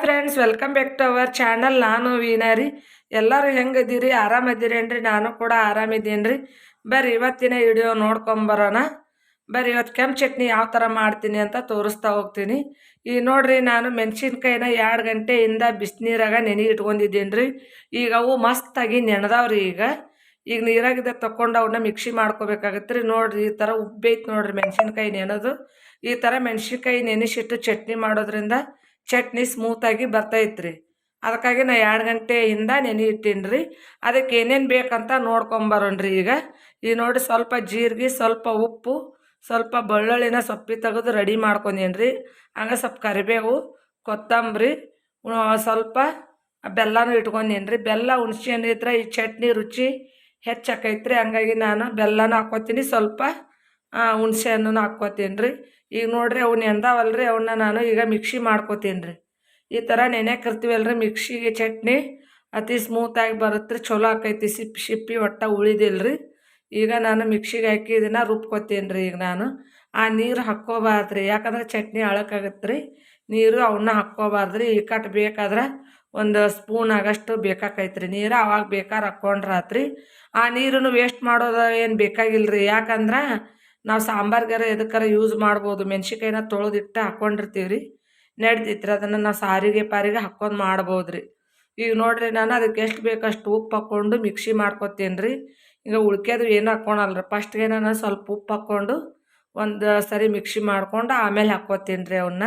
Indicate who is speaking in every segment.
Speaker 1: Friends welcome back to our channel ನಾನು ವೀಣಾರಿ ಎಲ್ಲರೂ ಹೆಂಗದೀರಿ ಆರಾಮದಿರೇನ್ರಿ ನಾನು ಕೂಡ ಆರಾಮಿದ್ದೀನಿ ರೀ ಬರ್ರಿ, ಇವತ್ತಿನ ವಿಡಿಯೋ ನೋಡ್ಕೊಂಬರೋಣ ಬರ್ರಿ ಇವತ್ತು ಕೆಂಪು ಚಟ್ನಿ ಯಾವ ಥರ ಮಾಡ್ತೀನಿ ಅಂತ ತೋರಿಸ್ತಾ ಹೋಗ್ತೀನಿ. ಈ ನೋಡ್ರಿ ನಾನು ಮೆಣಸಿನ್ಕಾಯಿನ ಎರಡು ಗಂಟೆಯಿಂದ ಬಿಸಿನೀರಾಗ ನೆನೆ ಇಟ್ಕೊಂಡಿದ್ದೀನಿ ರೀ ಈಗ ಅವು ಮಸ್ತಾಗಿ ನೆನೆದವ್ರಿ ಈಗ. ಈಗ ನೀರಾಗಿದ್ದ ತಕೊಂಡು ಅವನ್ನ ಮಿಕ್ಸಿ ಮಾಡ್ಕೋಬೇಕಾಗತ್ತೆ ರೀ ನೋಡ್ರಿ ಈ ಥರ ಉಬ್ಬೈತೆ ನೋಡ್ರಿ ಮೆಣಸಿನ್ಕಾಯಿ ನೆನೆದು. ಈ ಥರ ಮೆಣಸಿನ್ಕಾಯಿ ನೆನೆಸಿಟ್ಟು ಚಟ್ನಿ ಮಾಡೋದ್ರಿಂದ ಚಟ್ನಿ ಸ್ಮೂತಾಗಿ ಬರ್ತೈತ್ರಿ. ಅದಕ್ಕಾಗಿ ನಾ ಎರಡು ಗಂಟೆಯಿಂದ ನೆನೆ ಇಟ್ಟೀನಿ ರೀ ಅದಕ್ಕೆ ಏನೇನು ಬೇಕಂತ ನೋಡ್ಕೊಂಬರೋಣ್ರಿ ಈಗ. ಈ ನೋಡಿ ಸ್ವಲ್ಪ ಜೀರಿಗೆ, ಸ್ವಲ್ಪ ಉಪ್ಪು ಸ್ವಲ್ಪ ಬೆಳ್ಳುಳ್ಳಿನ ಸೊಪ್ಪಿ ತೆಗೆದು ರೆಡಿ ಮಾಡ್ಕೊಂಡೀನಿ ರೀ ಹಂಗೆ ಸ್ವಲ್ಪ ಕರಿಬೇವು, ಕೊತ್ತಂಬರಿ ಸ್ವಲ್ಪ ಬೆಲ್ಲನೂ ಇಟ್ಕೊಂಡೀನಿ ರೀ ಬೆಲ್ಲ ಹುಣ್ಸೆ ಹಣ್ಣು ಇದ್ರೆ ಈ ಚಟ್ನಿ ರುಚಿ ಹೆಚ್ಚಾಕೈತ್ರಿ ಹಂಗಾಗಿ ನಾನು ಬೆಲ್ಲನೂ ಹಾಕ್ಕೋತೀನಿ. ಸ್ವಲ್ಪ ಹುಣ್ಸೆ ಹಣ್ಣು ಹಾಕ್ಕೋತೀನಿ ರೀ ಈಗ ನೋಡ್ರಿ ಅವು ನೆಂದಾವಲ್ರಿ ಅವನ್ನ ನಾನು ಈಗ ಮಿಕ್ಸಿ ಮಾಡ್ಕೋತೀನಿ ರೀ ಈ ಥರ ನೆನೆಕಿರ್ತೀವಲ್ರಿ ಮಿಕ್ಸಿಗೆ ಚಟ್ನಿ. ಅತಿ ಸ್ಮೂತಾಗಿ ಬರುತ್ತೆ ಚಲೋ ಆಕೈತಿ. ಸಿಪ್ಪಿ ಸಿಪ್ಪಿ ಒಟ್ಟ ಉಳಿದಿಲ್ಲ ರೀ ಈಗ ನಾನು ಮಿಕ್ಸಿಗೆ ಹಾಕಿ ಇದನ್ನು ರುಬ್ಕೊತೀನಿ ರೀ ಈಗ ನಾನು. ಆ ನೀರು ಹಾಕ್ಕೋಬಾರ್ದು ರೀ ಯಾಕಂದ್ರೆ ಚಟ್ನಿ ಅಳಕಾಗತ್ತೆ ರೀ ನೀರು ಅವನ್ನ ಹಾಕ್ಕೋಬಾರ್ದು ರೀ ಈ ಕಟ್ ಬೇಕಾದ್ರೆ ಒಂದು ಸ್ಪೂನ್ ಆಗಷ್ಟು ಬೇಕಾಕೈತ್ರಿ. ನೀರು ಅವಾಗ ಬೇಕಾದ್ರೆ ಹಾಕ್ಕೊಂಡ್ರೆ ಆತ್ರಿ ಆ ನೀರನ್ನು ವೇಸ್ಟ್ ಮಾಡೋದು ಏನು ಬೇಕಾಗಿಲ್ಲ ರೀ ಯಾಕಂದ್ರೆ ನಾವು ಸಾಂಬಾರ್ಗಾರ ಎದಕ್ಕಾರ ಯೂಸ್ ಮಾಡ್ಬೋದು ಮೆಣ್ಸಿಕಾಯಿನ ತೊಳೆದಿಟ್ಟು ಹಾಕ್ಕೊಂಡಿರ್ತೀವಿ ರೀ ನಡ್ದೈತ್ರಿ, ಅದನ್ನು ನಾವು ಸಾರಿಗೆ ಪಾರಿಗೆ ಹಾಕ್ಕೊಂಡು ಮಾಡ್ಬೋದು ರೀ ಈಗ ನೋಡಿರಿ, ನಾನು ಅದಕ್ಕೆ ಎಷ್ಟು ಬೇಕಷ್ಟು ಉಪ್ಪು ಹಾಕ್ಕೊಂಡು ಮಿಕ್ಸಿ ಮಾಡ್ಕೊತೀನಿ ರೀ ಈಗ ಉಳ್ಕೆದು ಏನು ಹಾಕ್ಕೊಳಲ್ರಿ ಫಸ್ಟ್ಗೆ ನಾನು ಸ್ವಲ್ಪ ಉಪ್ಪು ಹಾಕ್ಕೊಂಡು ಒಂದು ಸರಿ ಮಿಕ್ಸಿ ಮಾಡ್ಕೊಂಡು ಆಮೇಲೆ ಹಾಕ್ಕೋತೀನಿ ರೀ ಅವನ್ನ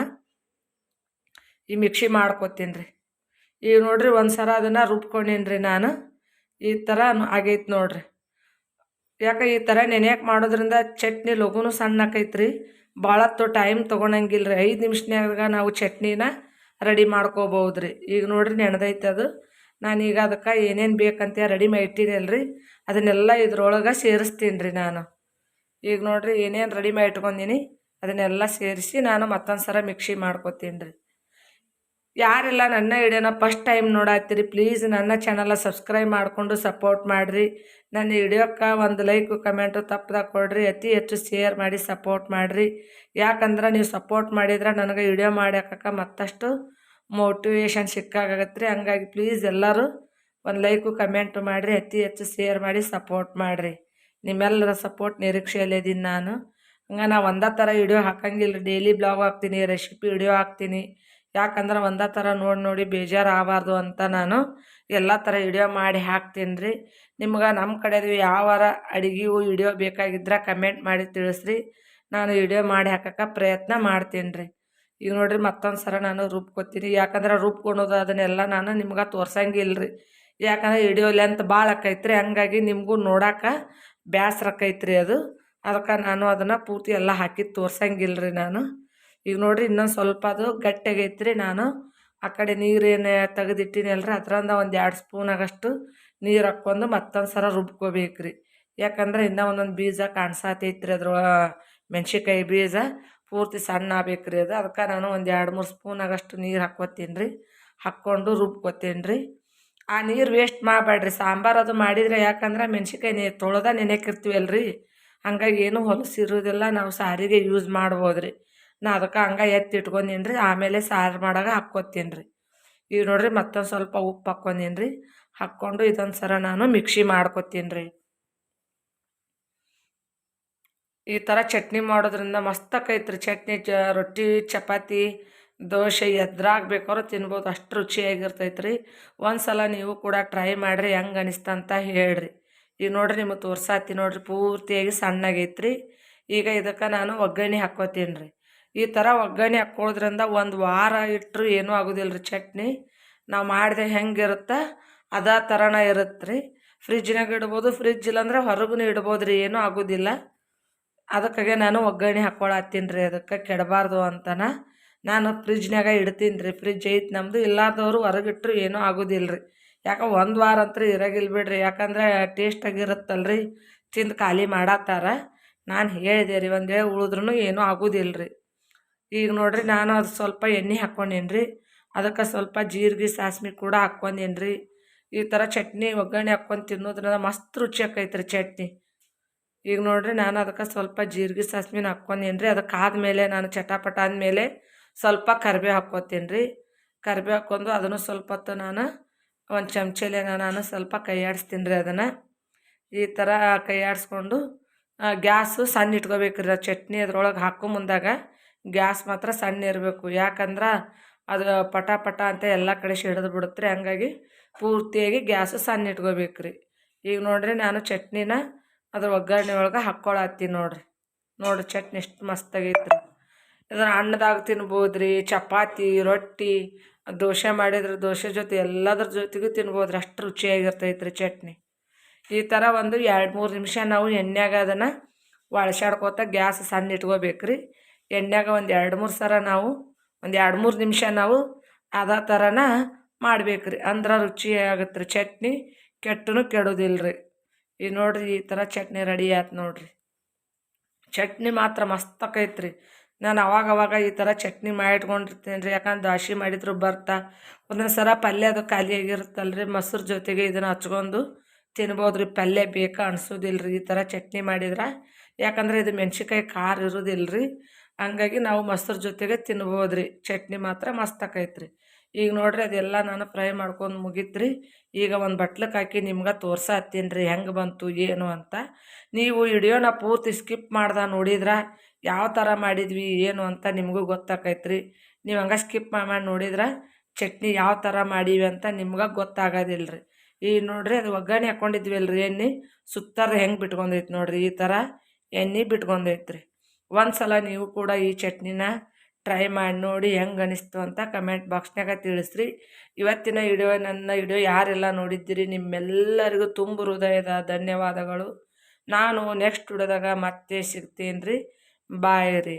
Speaker 1: ಈ ಮಿಕ್ಸಿ ಮಾಡ್ಕೊತೀನಿ ರೀ ಈಗ ನೋಡ್ರಿ ಒಂದು ಸಲ ಅದನ್ನು ರುಬ್ಕೊಂಡೀನಿ ರೀ ನಾನು. ಈ ಥರ ಆಗೈತೆ ನೋಡ್ರಿ. ಯಾಕೆ ಈ ಥರ ನೆನೆಯಕ್ಕೆ ಮಾಡೋದ್ರಿಂದ ಚಟ್ನಿ ಲಘುನು ಸಣ್ಣ ಆಕೈತ್ರಿ. ಭಾಳತ್ತು ಟೈಮ್ ತೊಗೊಳಂಗಿಲ್ಲ ರೀ ಐದು ನಿಮಿಷನ್ಯಾಗ ನಾವು ಚಟ್ನಿನ ರೆಡಿ ಮಾಡ್ಕೋಬೋದು ರೀ ಈಗ ನೋಡ್ರಿ ನೆನೆದೈತೆ ಅದು. ನಾನೀಗ ಅದಕ್ಕೆ ಏನೇನು ಬೇಕಂತ ರೆಡಿ ಮಾಡಿ ಇಟ್ಟಿನಲ್ಲ ರೀ ಅದನ್ನೆಲ್ಲ ಇದ್ರೊಳಗೆ ಸೇರಿಸ್ತೀನಿ ರೀ ನಾನು. ಈಗ ನೋಡಿರಿ ಏನೇನು ರೆಡಿ ಮಾಡಿ ಇಟ್ಕೊಂಡೀನಿ, ಅದನ್ನೆಲ್ಲ ಸೇರಿಸಿ ನಾನು ಮತ್ತೊಂದು ಸಲ ಮಿಕ್ಸಿ ಮಾಡ್ಕೊತೀನಿ ರೀ ಯಾರೆಲ್ಲ ನನ್ನ ವಿಡಿಯೋನ ಫಸ್ಟ್ ಟೈಮ್ ನೋಡತ್ತೀರಿ ಪ್ಲೀಸ್ ನನ್ನ ಚಾನಲ ಸಬ್ಸ್ಕ್ರೈಬ್ ಮಾಡಿಕೊಂಡು ಸಪೋರ್ಟ್ ಮಾಡಿರಿ. ನನ್ನ ವಿಡಿಯೋಕ್ಕೆ ಒಂದು ಲೈಕು ಕಮೆಂಟು ತಪ್ಪದಾಗ ಕೊಡ್ರಿ, ಅತಿ ಹೆಚ್ಚು ಶೇರ್ ಮಾಡಿ ಸಪೋರ್ಟ್ ಮಾಡಿರಿ. ಯಾಕಂದ್ರೆ ನೀವು ಸಪೋರ್ಟ್ ಮಾಡಿದ್ರೆ ನನಗೆ ವಿಡಿಯೋ ಮಾಡ್ಯಾಕ ಮತ್ತಷ್ಟು ಮೋಟಿವೇಶನ್ ಸಿಕ್ಕಾಗತ್ತೆ ರೀ. ಹಂಗಾಗಿ ಪ್ಲೀಸ್ ಎಲ್ಲರೂ ಒಂದು ಲೈಕು ಕಮೆಂಟ್ ಮಾಡಿರಿ. ಅತಿ ಹೆಚ್ಚು ಶೇರ್ ಮಾಡಿ ಸಪೋರ್ಟ್ ಮಾಡಿರಿ. ನಿಮ್ಮೆಲ್ಲರ ಸಪೋರ್ಟ್ ನಿರೀಕ್ಷೆಯಲ್ಲಿದ್ದೀನಿ ನಾನು. ಹಂಗೆ ನಾ ಒಂದೇ ಥರ ವಿಡಿಯೋ ಹಾಕಂಗಿಲ್ಲ ಡೈಲಿ ಬ್ಲಾಗ್ ಹಾಕ್ತೀನಿ ರೆಸಿಪಿ ವಿಡಿಯೋ ಹಾಕ್ತೀನಿ. ಯಾಕಂದ್ರೆ ಒಂದೇ ಥರ ನೋಡಿ ನೋಡಿ ಬೇಜಾರು ಆಗಬಾರ್ದು ಅಂತ ನಾನು ಎಲ್ಲ ಥರ ವಿಡಿಯೋ ಮಾಡಿ ಹಾಕ್ತೀನಿ ರೀ. ನಿಮ್ಗೆ ನಮ್ಮ ಕಡೆದು ಯಾವಾರ ಅಡುಗೆವು ವಿಡಿಯೋ ಬೇಕಾಗಿದ್ರೆ ಕಮೆಂಟ್ ಮಾಡಿ ತಿಳಿಸ್ರಿ. ನಾನು ವಿಡಿಯೋ ಮಾಡಿ ಹಾಕಕ್ಕೆ ಪ್ರಯತ್ನ ಮಾಡ್ತೀನಿ ರೀ. ಈಗ ನೋಡ್ರಿ ಮತ್ತೊಂದು ಸಲ ನಾನು ರುಬ್ಕೊತೀನಿ ಯಾಕಂದ್ರೆ ರುಬ್ಕೊಳೋದು ಅದನ್ನೆಲ್ಲ ನಾನು ನಿಮ್ಗೆ ರೀ ಯಾಕಂದ್ರೆ ವಿಡಿಯೋ ಲೆಂತ್ ಭಾಳ ಆಕೈತ್ರಿ. ಹಂಗಾಗಿ ನಿಮಗೂ ನೋಡಕ್ಕೆ ಬೇಸ್ರ ಆಕೈತ್ರಿ ಅದು. ಅದಕ್ಕೆ ನಾನು ಅದನ್ನು ಪೂರ್ತಿ ಎಲ್ಲ ಹಾಕಿ ತೋರ್ಸಂಗಿಲ್ಲ ರೀ ನಾನು. ಈಗ ನೋಡ್ರಿ ಇನ್ನೊಂದು ಸ್ವಲ್ಪ ಅದು ಗಟ್ಟಿಯಾಗೈತ್ರಿ ನಾನು. ಆ ಕಡೆ ನೀರೇನು ತೆಗೆದಿಟ್ಟಿನಲ್ರಿ ಅದರಿಂದ ಒಂದು ಎರಡು ಸ್ಪೂನ್ ಆಗಷ್ಟು ನೀರು ಹಾಕ್ಕೊಂಡು ಮತ್ತೊಂದು ಸಲ ರುಬ್ಕೋಬೇಕ್ರಿ. ಯಾಕಂದ್ರೆ ಇನ್ನೂ ಒಂದೊಂದು ಬೀಜ ಕಾಣಿಸತೈತ್ರಿ ಅದ್ರ ಮೆಣ್ಸಿನ್ಕಾಯಿ ಬೀಜ. ಪೂರ್ತಿ ಸಣ್ಣ ಆಗ್ಬೇಕು ರೀ ಅದು. ಅದಕ್ಕೆ ನಾನು ಒಂದು ಎರಡು, ಮೂರು ಸ್ಪೂನ್ ಆಗಷ್ಟು ನೀರು ಹಾಕ್ಕೊತೀನಿ ರೀ ಹಾಕ್ಕೊಂಡು ರುಬ್ಕೊತೀನಿ ರೀ ಆ ನೀರು ವೇಸ್ಟ್ ಮಾಡಬೇಡ್ರಿ ಸಾಂಬಾರು ಅದು ಮಾಡಿದರೆ ಯಾಕಂದ್ರೆ ಮೆಣ್ಸಿನ್ಕಾಯಿ ನೀರು ತೊಳೆದ ನೆನೆಕಿರ್ತೀವಲ್ರಿ ಹಂಗಾಗಿ ಏನು ಹೊಲಸಿರೋದಿಲ್ಲ ನಾವು ಸಾರಿಗೆ ಯೂಸ್ ಮಾಡ್ಬೋದು ರೀ ನಾ ಅದಕ್ಕೆ ಹಂಗೆ ಎತ್ತಿ ಇಟ್ಕೊಂಡೀನಿ ರೀ ಆಮೇಲೆ ಸಾರು ಮಾಡಾಗ ಹಾಕ್ಕೊತೀನಿ ರೀ ಈಗ ನೋಡ್ರಿ ಮತ್ತೊಂದು ಸ್ವಲ್ಪ ಉಪ್ಪು ಹಾಕ್ಕೊಂಡೀನಿ ರೀ ಹಾಕ್ಕೊಂಡು ಇದೊಂದು ಸರ ನಾನು ಮಿಕ್ಸಿ ಮಾಡ್ಕೊತೀನಿ ರೀ ಈ ಥರ ಚಟ್ನಿ ಮಾಡೋದ್ರಿಂದ ಮಸ್ತ್ ಆಕೈತ್ರಿ. ಚಟ್ನಿ, ಚ, ರೊಟ್ಟಿ, ಚಪಾತಿ, ದೋಸೆ ಎದ್ರಾಗ ಬೇಕಾದ್ರೂ ತಿನ್ಬೋದು. ಅಷ್ಟು ರುಚಿಯಾಗಿರ್ತೈತೆ ರೀ ಒಂದು ಸಲ ನೀವು ಕೂಡ ಟ್ರೈ ಮಾಡಿರಿ, ಹೆಂಗೆ ಅನಿಸ್ತಂತ ಹೇಳ್ರಿ. ಈಗ ನೋಡ್ರಿ, ನಿಮಗೆ ತೋರ್ಸಾತಿ ನೋಡ್ರಿ, ಪೂರ್ತಿಯಾಗಿ ಸಣ್ಣಗೈತ್ರಿ. ಈಗ ಇದಕ್ಕೆ ನಾನು ಒಗ್ಗರಣೆ ಹಾಕ್ಕೋತೀನಿ ರೀ ಈ ಥರ ಒಗ್ಗರಣೆ ಹಾಕ್ಕೊಳ್ಳೋದ್ರಿಂದ ಒಂದು ವಾರ ಇಟ್ಟರು ಏನೂ ಆಗೋದಿಲ್ಲ ರೀ ಚಟ್ನಿ. ನಾವು ಮಾಡಿದೆ ಹೆಂಗಿರುತ್ತೆ, ಅದೇ ಥರನೇ ಇರುತ್ತೆ ರೀ ಫ್ರಿಜ್ನಾಗ ಇಡ್ಬೋದು ಫ್ರಿಜ್ ಇಲ್ಲಾಂದ್ರೆ ಹೊರಗೂ ಇಡ್ಬೋದು ರೀ ಏನೂ ಆಗೋದಿಲ್ಲ. ಅದಕ್ಕಾಗೆ ನಾನು ಒಗ್ಗರಣೆ ಹಾಕ್ಕೊಳತ್ತೀನಿ ರೀ ಅದಕ್ಕೆ ಕೆಡಬಾರ್ದು ಅಂತನ ನಾನು ಫ್ರಿಜ್ನಾಗ ಇಡ್ತೀನಿ ರೀ ಫ್ರಿಜ್ ಐತೆ ನಮ್ಮದು ಇಲ್ಲಾದವರು ಹೊರಗಿಟ್ರು ಏನೂ ಆಗೋದಿಲ್ಲ ರೀ ಯಾಕೆ ಒಂದು ವಾರ ಅಂತೂ ಇರೋಗಿಲ್ಲ ಬಿಡ್ರಿ. ಯಾಕಂದ್ರೆ ಟೇಸ್ಟಾಗಿರುತ್ತಲ್ಲ ರೀ ತಿಂದು ಖಾಲಿ ಮಾಡತ್ತಾರ. ನಾನು ಹೇಳಿದೆ ರೀ, ಒಂದು ವೇಳೆ ಉಳಿದ್ರೂ ಏನೂ ಆಗೋದಿಲ್ಲ ರೀ ಈಗ ನೋಡ್ರಿ, ನಾನು ಅದು ಸ್ವಲ್ಪ ಎಣ್ಣೆ ಹಾಕ್ಕೊಂಡೇನಿ ರೀ ಅದಕ್ಕೆ ಸ್ವಲ್ಪ ಜೀರಿಗೆ ಸಾಸ್ಮಿ ಕೂಡ ಹಾಕ್ಕೊಂಡೀನಿ ರೀ ಈ ಥರ ಚಟ್ನಿ ಒಗ್ಗರಣೆ ಹಾಕ್ಕೊಂಡು ತಿನ್ನೋದ್ರಿಂದ ಮಸ್ತ್ ರುಚಿ ರೀ ಚಟ್ನಿ. ಈಗ ನೋಡ್ರಿ ನಾನು ಅದಕ್ಕೆ ಸ್ವಲ್ಪ ಜೀರಿಗೆ ಸಾಸ್ಮಿನ ಹಾಕ್ಕೊಂಡೇನಿ ರೀ ಅದಕ್ಕೆ ಆದಮೇಲೆ ನಾನು ಚಟಾಪಟ ಆದಮೇಲೆ ಸ್ವಲ್ಪ ಕರಿಬೇವು ಹಾಕ್ಕೋತೀನಿ ರೀ ಕರಿಬೇವು ಹಾಕ್ಕೊಂಡು ಅದನ್ನು ಸ್ವಲ್ಪ ಹೊತ್ತು ನಾನು ಒಂದು ಚಮಚಲೆ ನಾನು ಸ್ವಲ್ಪ ಕೈ ಆಡಿಸ್ತೀನಿ ರೀ ಅದನ್ನು. ಈ ಥರ ಕೈ ಆಡಿಸ್ಕೊಂಡು ಗ್ಯಾಸು ಸಣ್ಣ ಇಟ್ಕೋಬೇಕ್ರಿ ಆ ಚಟ್ನಿ ಅದ್ರೊಳಗೆ ಹಾಕೋ ಮುಂದಾಗ ಗ್ಯಾಸ್ ಮಾತ್ರ ಸಣ್ಣ ಇರಬೇಕು. ಯಾಕಂದ್ರೆ ಅದು ಪಟ ಪಟ ಅಂತ ಎಲ್ಲ ಕಡೆ ಸಿಡಿದು ಬಿಡುತ್ತೆ ರೀ ಹಂಗಾಗಿ ಪೂರ್ತಿಯಾಗಿ ಗ್ಯಾಸು ಸಣ್ಣ ಇಟ್ಕೋಬೇಕು ರೀ ಈಗ ನೋಡ್ರಿ ನಾನು ಚಟ್ನಿನ ಅದ್ರ ಒಗ್ಗರಣೆ ಒಳಗೆ ಹಾಕ್ಕೊಳತ್ತೀನಿ ನೋಡಿರಿ. ನೋಡಿರಿ ಚಟ್ನಿ ಎಷ್ಟು ಮಸ್ತಾಗೈತೆ ರೀ ಇದನ್ನು ಅನ್ನದಾಗ ತಿನ್ಬೋದು ರೀ ಚಪಾತಿ, ರೊಟ್ಟಿ, ದೋಸೆ ಮಾಡಿದ್ರೆ ದೋಸೆ ಜೊತೆ ಎಲ್ಲದ್ರ ಜೊತೆಗೂ ತಿನ್ಬೋದು ರೀ ಅಷ್ಟು ರುಚಿಯಾಗಿರ್ತೈತೆ ರೀ ಚಟ್ನಿ. ಈ ಥರ ಒಂದು ಎರಡು ಮೂರು ನಿಮಿಷ ನಾವು ಎಣ್ಣೆಗೆ ಅದನ್ನು ಒಳಸಾಡ್ಕೋತ ಗ್ಯಾಸ್ ಸಣ್ಣ ಇಟ್ಕೋಬೇಕು ರೀ ಎಣ್ಣೆಯಾಗ ಒಂದು ಎರಡು ಮೂರು ಸರ ನಾವು, ಒಂದು ಎರಡು ಮೂರು ನಿಮಿಷ ನಾವು ಅದೇ ಥರನ ಮಾಡ್ಬೇಕು ರೀ ಅಂದ್ರೆ ರುಚಿಯಾಗತ್ತೆ ರೀ ಚಟ್ನಿ. ಕೆಟ್ಟನು ಕೆಡೋದಿಲ್ಲ ರೀ ಈಗ ನೋಡಿರಿ ಈ ಥರ ಚಟ್ನಿ ರೆಡಿ ಆಯ್ತು ನೋಡಿರಿ. ಚಟ್ನಿ ಮಾತ್ರ ಮಸ್ತ್ ರೀ ನಾನು ಅವಾಗ ಅವಾಗ ಈ ಥರ ಚಟ್ನಿ ಮಾಡಿ ಇಟ್ಕೊಂಡಿರ್ತೀನಿ ರೀ ಯಾಕಂದ್ರೆ ದ್ವಾಸಿ ಮಾಡಿದ್ರು ಬರ್ತಾ. ಒಂದೊಂದು ಸಲ ಪಲ್ಯ ಅದು ಖಾಲಿಯಾಗಿರುತ್ತಲ್ಲ ರೀ ಮೊಸರು ಜೊತೆಗೆ ಇದನ್ನು ಹಚ್ಕೊಂಡು ತಿನ್ಬೋದು ರೀ ಪಲ್ಯ ಬೇಕಾ ಅನಿಸೋದಿಲ್ಲ ರೀ ಈ ಥರ ಚಟ್ನಿ ಮಾಡಿದ್ರೆ. ಯಾಕಂದ್ರೆ ಇದು ಮೆಣ್ಸಿನ್ಕಾಯಿ ಖಾರ ಇರೋದಿಲ್ಲ ರೀ ಹಂಗಾಗಿ ನಾವು ಮೊಸರು ಜೊತೆಗೆ ತಿನ್ಬೋದು ರೀ ಚಟ್ನಿ ಮಾತ್ರ ಮಸ್ತ್ ರೀ ಈಗ ನೋಡ್ರಿ ಅದೆಲ್ಲ ನಾನು ಫ್ರೈ ಮಾಡ್ಕೊಂಡು ಮುಗಿತ್ರಿ. ಈಗ ಒಂದು ಬಟ್ಲಕ್ಕೆ ಹಾಕಿ ನಿಮ್ಗೆ ತೋರ್ಸತ್ತೀನಿ ರೀ ಹೆಂಗೆ ಬಂತು, ಏನು ಅಂತ. ನೀವು ವಿಡಿಯೋನ ಪೂರ್ತಿ ಸ್ಕಿಪ್ ಮಾಡ್ದೆ ನೋಡಿದ್ರೆ ಯಾವ ಥರ ಮಾಡಿದ್ವಿ, ಏನು ಅಂತ ನಿಮಗೂ ಗೊತ್ತಾಕೈತೆ ರೀ ನೀವು ಹಂಗೆ ಸ್ಕಿಪ್ ಮಾಡಿ ನೋಡಿದ್ರೆ ಚಟ್ನಿ ಯಾವ ಥರ ಮಾಡೀವಿ ಅಂತ ನಿಮ್ಗೆ ಗೊತ್ತಾಗೋದಿಲ್ಲ ರೀ ಈಗ ನೋಡ್ರಿ ಅದು ಒಗ್ಗರಣೆ ಹಾಕ್ಕೊಂಡಿದ್ವಿ ಅಲ್ರಿ ಎಣ್ಣೆ, ಸುತ್ತಾರ ಹೆಂಗೆ ಬಿಟ್ಕೊಂಡೈತೆ ನೋಡ್ರಿ ಈ ಥರ ಎಣ್ಣೆ ಬಿಟ್ಕೊಂಡೈತೆ ರೀ ಒಂದು ಸಲ ನೀವು ಕೂಡ ಈ ಚಟ್ನಿನ ಟ್ರೈ ಮಾಡಿ ನೋಡಿ ಹೆಂಗೆ ಅನಿಸ್ತು ಅಂತ ಕಮೆಂಟ್ ಬಾಕ್ಸ್ನಾಗ ತಿಳಿಸ್ರಿ. ಇವತ್ತಿನ ವಿಡಿಯೋ ನನ್ನ ವಿಡಿಯೋ ಯಾರೆಲ್ಲ ನೋಡಿದ್ದೀರಿ, ನಿಮ್ಮೆಲ್ಲರಿಗೂ ತುಂಬ ಹೃದಯದ ಧನ್ಯವಾದಗಳು. ನಾನು ನೆಕ್ಸ್ಟ್ ವಿಡಿಯೋದಾಗ ಮತ್ತೆ ಸಿಗ್ತೀನಿ ರೀ ಬಾಯ್ ರೀ.